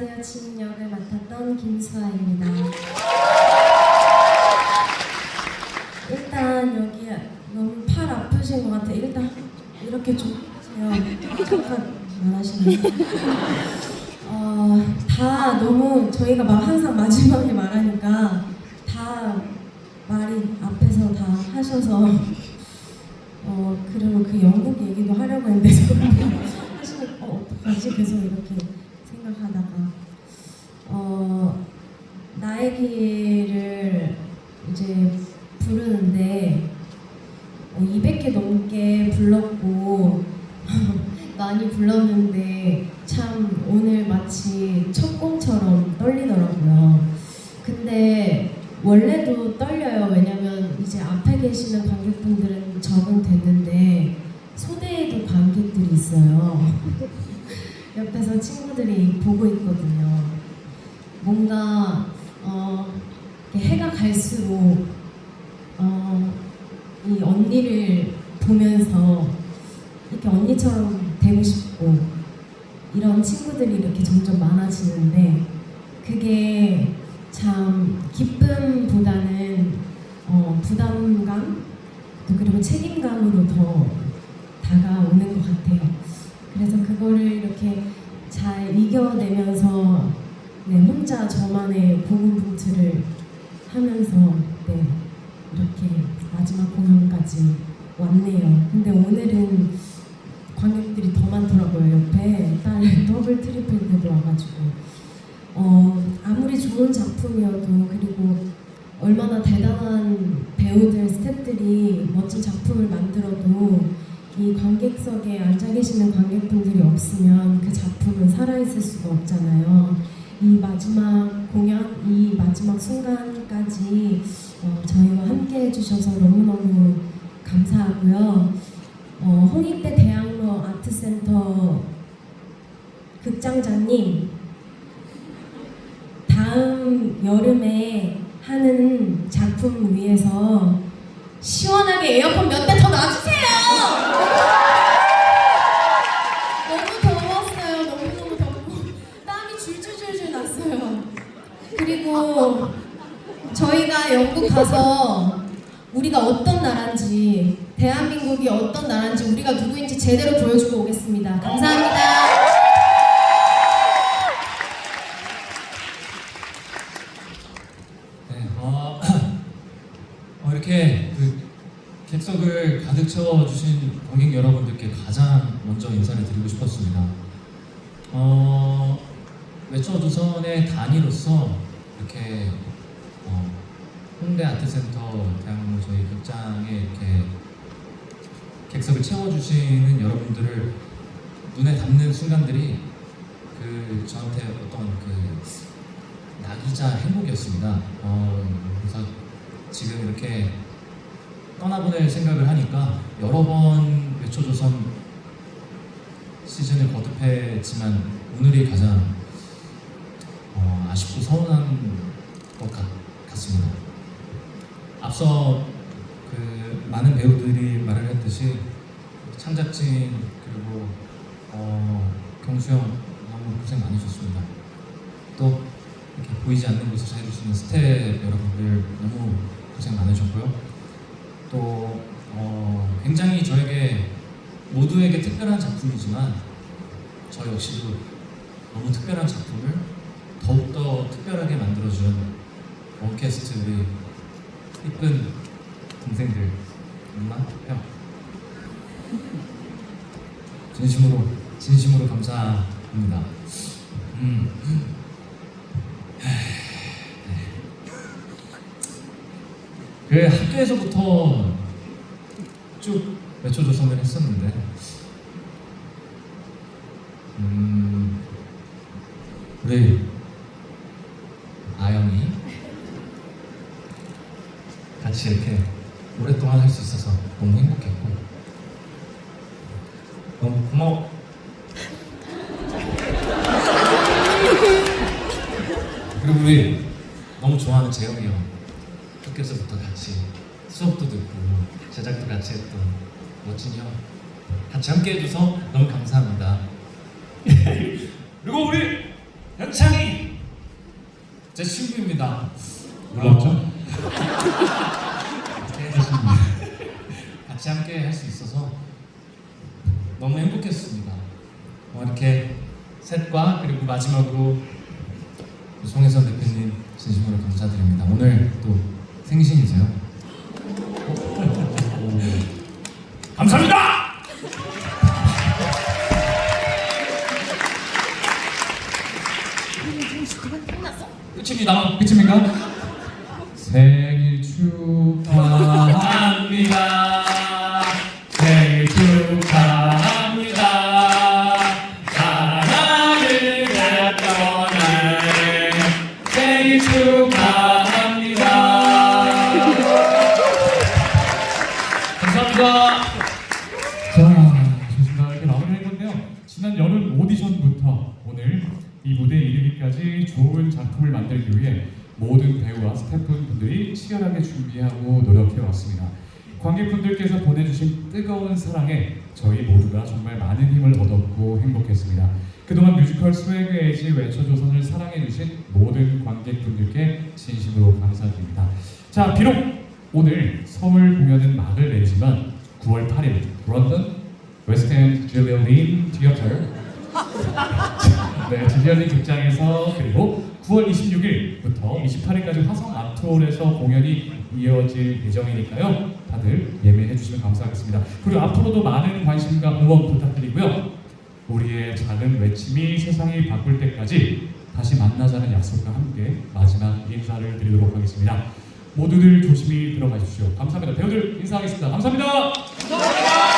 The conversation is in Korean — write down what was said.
안녕하세요. 지민 역을 맡았던 김수아입니다. 일단 여기 너무 팔 아프신 것 같아요. 일단 이렇게 좀. 잠깐 말하시네요. 어, 다 너무 저희가 막 항상 마지막에 말하니까 다 말이 앞에서 다 하셔서 어 그리고 그 영국 얘기도 하려고 했는데 하시면 어 어떡하지 계속 이렇게 생각하다가 어 나의 길을 이제 부르는데 어, 200개 넘게 불렀고 많이 불렀는데 참 오늘 마치 첫 공처럼 떨리더라고요. 근데 원래도 떨려요. 왜냐면 이제 앞에 계시는 관객분들은 적응 됐는데 소대에도 관객들이 있어요. 옆에서 친구들이 보고 있거든요. 뭔가 어, 해가 갈수록 어, 이 언니를 보면서 이렇게 언니처럼 되고 싶고 이런 친구들이 이렇게 점점 많아지는데 그게 참 기쁨보다는 어, 부담감 또 그리고 책임감으로 더 다가오는 것 같아요. 그래서 그거를 이렇게 잘 이겨내면서 네, 혼자 저만의 고군분투를 하면서 네, 이렇게 마지막 공연까지 왔네요. 근데 오늘은 관객들이 더 많더라고요. 옆에 딸 더블 트리플들도 와가지고 어, 아무리 좋은 작품이어도 그리고 얼마나 대단한 배우들, 스태프들이 멋진 작품을 만들어도 이 관객석에 앉아 계시는 관객분들이 없으면 그 작품은 살아있을 수가 없잖아요. 이 마지막 공연, 이 마지막 순간까지 어, 저희와 함께 해주셔서 너무너무 감사하고요. 어, 홍익대 대학로 아트센터 극장장님, 다음 여름에 하는 작품 위해서 시원하게 에어컨 몇 대 더 가서 우리가 어떤 나라인지 대한민국이 어떤 나라인지 우리가 누구인지 제대로 보여주고 오겠습니다. 감사합니다. 네, 어, 어, 이렇게 그 객석을 가득 채워주신 관객 여러분들께 가장 먼저 인사를 드리고 싶었습니다. 어, 외쳐조선의 단위로서 이렇게 어, 홍대 아트센터 대학로 저희 극장에 이렇게 객석을 채워주시는 여러분들을 눈에 담는 순간들이 그 저한테 어떤 그 낙이자 행복이었습니다. 어, 그래서 지금 이렇게 떠나보낼 생각을 하니까 여러 번 외초조선 시즌을 거듭했지만 오늘이 가장 어, 아쉽고 서운한 것 같, 같습니다. 앞서 그 많은 배우들이 말을 했듯이 창작진 그리고 어, 경수 형 너무 고생 많으셨습니다. 또 이렇게 보이지 않는 곳에서 해주시는 스텝 여러분들 너무 고생 많으셨고요. 또 어, 굉장히 저에게 모두에게 특별한 작품이지만 저 역시도 너무 특별한 작품을 더욱더 특별하게 만들어준 원캐스트 우리 이쁜 동생들 엄마 형 진심으로 진심으로 감사합니다. 음. 그 학교에서부터 쭉 외쳐조선을 했었는데 음 우리 아영이 같이 이렇게 오랫동안 할 수 있어서 너무 행복했고 너무 고마워 그리고 우리 너무 좋아하는 재영이 형 학교에서부터 같이 수업도 듣고 제작도 같이 했던 멋진 형 같이 함께 해줘서 너무 감사합니다. 그리고 우리 현창이 제 친구입니다. 몰랐죠? 네, 같이 함께 할 수 있어서 너무 행복했습니다. 어, 이렇게 셋과 그리고 마지막으로 송혜선 대표님 진심으로 감사드립니다. 오늘 또 생신이세요. 오. 감사합니다. 끝입니다. 끝입니까? 생 이 무대에 이르기까지 좋은 작품을 만들기 위해 모든 배우와 스태프분들이 치열하게 준비하고 노력해 왔습니다. 관객분들께서 보내주신 뜨거운 사랑에 저희 모두가 정말 많은 힘을 얻었고 행복했습니다. 그동안 뮤지컬 스웨그 에이지 외쳐조선을 사랑해주신 모든 관객분들께 진심으로 감사드립니다. 자, 비록 오늘 서울 공연은 막을 내지만 9월 8일 런던 웨스트엔드 줄리언린 티어터 네, 줄리언린 극장에서 그리고 9월 26일부터 28일까지 화성 아트홀에서 공연이 이어질 예정이니까요. 다들 예매해 주시면 감사하겠습니다. 그리고 앞으로도 많은 관심과 응원 부탁드리고요. 우리의 작은 외침이 세상이 바꿀 때까지 다시 만나자는 약속과 함께 마지막 인사를 드리도록 하겠습니다. 모두들 조심히 들어가십시오. 감사합니다. 배우들 인사하겠습니다. 감사합니다.